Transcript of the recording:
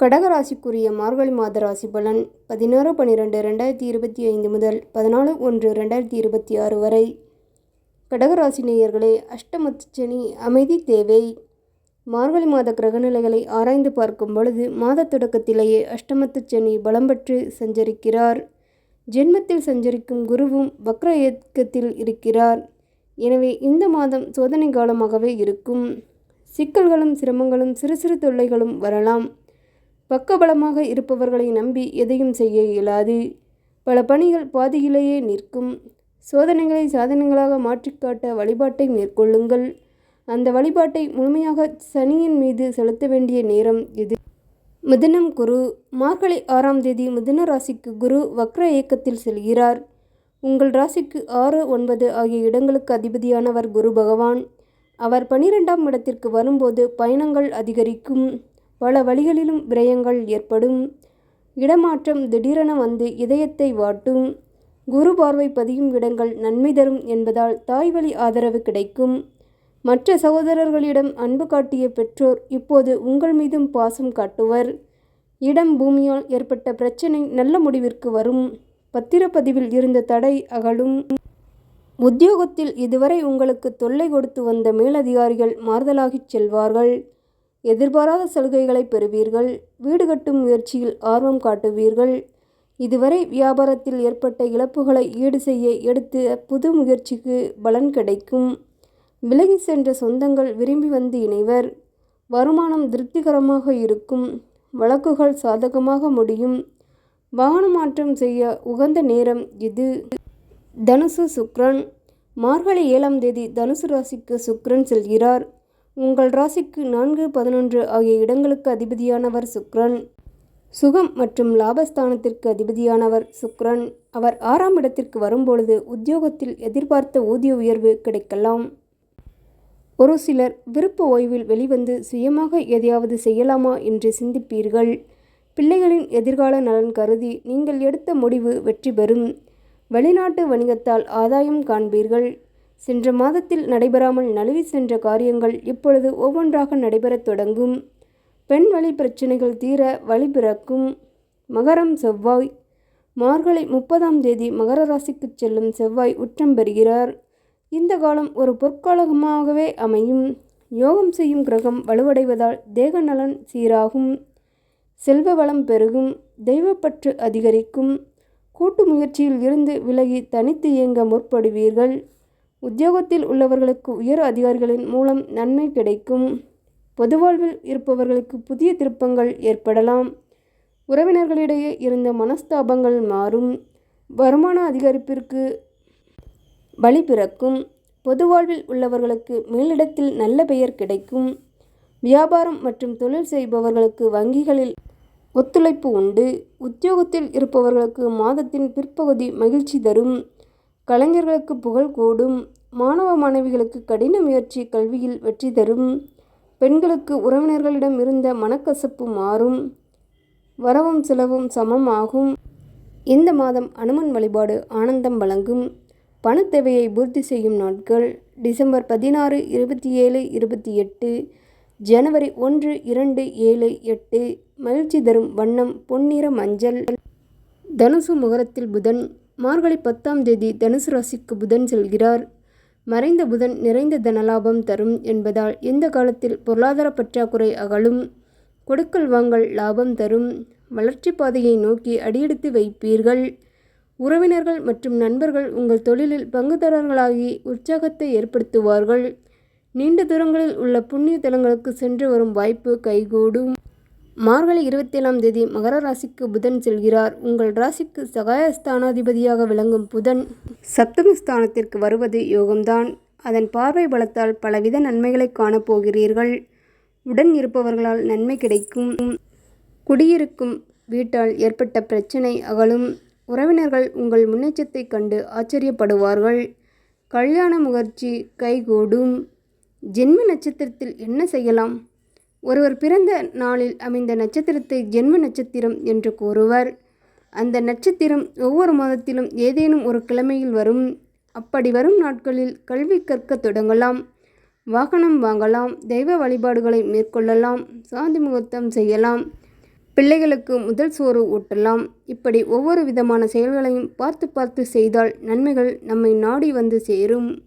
கடகராசிக்குரிய மார்கழி மாத ராசி பலன் பதினாறு பன்னிரெண்டு ரெண்டாயிரத்தி இருபத்தி ஐந்து முதல் பதினாலு ஒன்று ரெண்டாயிரத்தி இருபத்தி ஆறு வரை. கடகராசி நேயர்களே அஷ்டமத்து சனி அமைதி தேவை. மார்கழி மாத கிரகநிலைகளை ஆராய்ந்து பார்க்கும் பொழுது மாத தொடக்கத்திலேயே அஷ்டமத்து சனி பலம் பெற்று சஞ்சரிக்கிறார். ஜென்மத்தில் சஞ்சரிக்கும் குருவும் வக்ர இயக்கத்தில் இருக்கிறார். எனவே இந்த மாதம் சோதனை காலமாகவே இருக்கும். சிக்கல்களும் சிரமங்களும் சிறு சிறு தொல்லைகளும் வரலாம். பக்கபலமாக இருப்பவர்களை நம்பி எதையும் செய்ய இயலாது. பல பணிகள் பாதியிலேயே நிற்கும். சோதனைகளை சாதனைகளாக மாற்றிக்காட்ட வழிபாட்டை மேற்கொள்ளுங்கள். அந்த வழிபாட்டை முழுமையாக சனியின் மீது செலுத்த வேண்டிய நேரம் இது மிதனம் குரு மார்கழி ஆறாம் தேதி மிதன ராசிக்கு குரு வக்ர இயக்கத்தில் செல்கிறார். உங்கள் ராசிக்கு ஆறு ஒன்பது ஆகிய இடங்களுக்கு அதிபதியானவர் குரு பகவான். அவர் பனிரெண்டாம் இடத்திற்கு வரும்போது பயணங்கள் அதிகரிக்கும். பல வழிகளிலும் விரயங்கள் ஏற்படும். இடமாற்றம் திடீரென வந்து இதயத்தை வாட்டும். குரு பார்வை பதியும் இடங்கள் நன்மை தரும் என்பதால் தாய் வழி ஆதரவு கிடைக்கும். மற்ற சகோதரர்களிடம் அன்பு காட்டிய பெற்றோர் இப்போது உங்கள் மீதும் பாசம் காட்டுவர். இடம் பூமியால் ஏற்பட்ட பிரச்சனை நல்ல முடிவிற்கு வரும். பத்திரப்பதிவில் இருந்த தடை அகலும். உத்தியோகத்தில் இதுவரை உங்களுக்கு தொல்லை கொடுத்து வந்த மேலதிகாரிகள் மாறுதலாகிச் செல்வார்கள். எதிர்பாராத சலுகைகளை பெறுவீர்கள். வீடு கட்டும் முயற்சியில் ஆர்வம் காட்டுவீர்கள். இதுவரை வியாபாரத்தில் ஏற்பட்ட இழப்புகளை ஈடு செய்ய எடுத்த புது முயற்சிக்கு பலன் கிடைக்கும். விலகி சென்ற சொந்தங்கள் விரும்பி வந்து இணைவர். வருமானம் திருப்திகரமாக இருக்கும். வழக்குகள் சாதகமாக முடியும். வாகன மாற்றம் செய்ய உகந்த நேரம் இது. தனுசு சுக்ரன். மார்கழி ஏழாம் தேதி தனுசு ராசிக்கு சுக்ரன் செல்கிறார். உங்கள் ராசிக்கு நான்கு பதினொன்று ஆகிய இடங்களுக்கு அதிபதியானவர் சுக்ரன். சுகம் மற்றும் லாபஸ்தானத்திற்கு அதிபதியானவர் சுக்ரன். அவர் ஆறாம் இடத்திற்கு வரும்பொழுது உத்தியோகத்தில் எதிர்பார்த்த ஊதிய உயர்வு கிடைக்கலாம். ஒரு சிலர் விருப்ப ஓய்வில் வெளிவந்து சுயமாக எதையாவது செய்யலாமா என்று சிந்திப்பீர்கள். பிள்ளைகளின் எதிர்கால நலன் கருதி நீங்கள் எடுத்த முடிவு வெற்றி பெறும். வெளிநாட்டு வணிகத்தால் ஆதாயம் காண்பீர்கள். சென்ற மாதத்தில் நடைபெறாமல் நழுவி சென்ற காரியங்கள் இப்பொழுது ஒவ்வொன்றாக நடைபெறத் தொடங்கும். பெண் வழி பிரச்சனைகள் தீர வழி பிறக்கும். மகரம் செவ்வாய். மார்கழி முப்பதாம் தேதி மகர ராசிக்கு செல்லும் செவ்வாய் உச்சம் பெறுகிறார். இந்த காலம் ஒரு பொற்காலமாகவே அமையும். யோகம் செய்யும் கிரகம் வலுவடைவதால் தேக நலன் சீராகும். செல்வ வளம் பெருகும். தெய்வப்பற்று அதிகரிக்கும். கூட்டு முயற்சியில் இருந்து விலகி தனித்து இயங்க முற்படுவீர்கள். உத்தியோகத்தில் உள்ளவர்களுக்கு உயர் அதிகாரிகளின் மூலம் நன்மை கிடைக்கும். பொதுவாழ்வில் இருப்பவர்களுக்கு புதிய திருப்பங்கள் ஏற்படலாம். உறவினர்களிடையே இருந்த மனஸ்தாபங்கள் மாறும். வருமான அதிகரிப்பிற்கு வழி பிறக்கும். பொதுவாழ்வில் உள்ளவர்களுக்கு மேலிடத்தில் நல்ல பெயர் கிடைக்கும். வியாபாரம் மற்றும் தொழில் செய்பவர்களுக்கு வங்கிகளில் ஒத்துழைப்பு உண்டு. உத்தியோகத்தில் இருப்பவர்களுக்கு மாதத்தின் பிற்பகுதி மகிழ்ச்சி தரும். கலைஞர்களுக்கு புகழ் கூடும். மாணவ மாணவிகளுக்கு கடின முயற்சி கல்வியில் வெற்றி தரும். பெண்களுக்கு உறவினர்களிடம் இருந்த மனக்கசப்பு மாறும். வரவும் செலவும் சமமாகும். இந்த மாதம் அனுமன் வழிபாடு ஆனந்தம் வழங்கும். பணத்தேவையை பூர்த்தி செய்யும் நாட்கள் டிசம்பர் பதினாறு இருபத்தி ஏழு இருபத்தி எட்டு ஜனவரி ஒன்று இரண்டு ஏழு எட்டு. மகிழ்ச்சி தரும் வண்ணம் பொன்னிற மஞ்சள். தனுசு முகரத்தில் புதன். மார்கழி பத்தாம் தேதி தனுசு ராசிக்கு புதன் செல்கிறார். மறைந்த புதன் நிறைந்த தனலாபம் தரும் என்பதால் இந்த காலத்தில் பொருளாதார பற்றாக்குறை அகலும். கொடுக்கல் வாங்கல் லாபம் தரும். வளர்ச்சி பாதையை நோக்கி அடியெடுத்து வைப்பீர்கள். உறவினர்கள் மற்றும் நண்பர்கள் உங்கள் தொழிலில் பங்குதாரர்களாகி உற்சாகத்தை ஏற்படுத்துவார்கள். நீண்ட தூரங்களில் உள்ள புண்ணிய தலங்களுக்கு சென்று வரும் வாய்ப்பு கைகூடும். மார்கழி இருபத்தேழாம் தேதி மகர ராசிக்கு புதன் செல்கிறார். உங்கள் ராசிக்கு சகாயஸ்தானாதிபதியாக விளங்கும் புதன் சப்தமஸ்தானத்திற்கு வருவது யோகம்தான். அதன் பார்வை பலத்தால் பலவித நன்மைகளை காணப்போகிறீர்கள் உடன் இருப்பவர்களால் நன்மை கிடைக்கும். குடியிருக்கும் வீட்டால் ஏற்பட்ட பிரச்சனை அகலும். உறவினர்கள் உங்கள் முன்னேற்றத்தை கண்டு ஆச்சரியப்படுவார்கள். கல்யாண முகர்ச்சி கைகூடும். ஜென்ம நட்சத்திரத்தில் என்ன செய்யலாம்? ஒருவர் பிறந்த நாளில் அமைந்த நட்சத்திரத்தை ஜென்ம நட்சத்திரம் என்று கூறுவர். அந்த நட்சத்திரம் ஒவ்வொரு மாதத்திலும் ஏதேனும் ஒரு கிழமையில் வரும். அப்படி வரும் நாட்களில் கல்வி கற்க தொடங்கலாம். வாகனம் வாங்கலாம். தெய்வ வழிபாடுகளை மேற்கொள்ளலாம். சாந்தி முகூர்த்தம் செய்யலாம். பிள்ளைகளுக்கு முதல் சோறு ஊட்டலாம். இப்படி ஒவ்வொரு விதமான செயல்களையும் பார்த்து பார்த்து செய்தால் நன்மைகள் நம்மை நாடி வந்து சேரும்.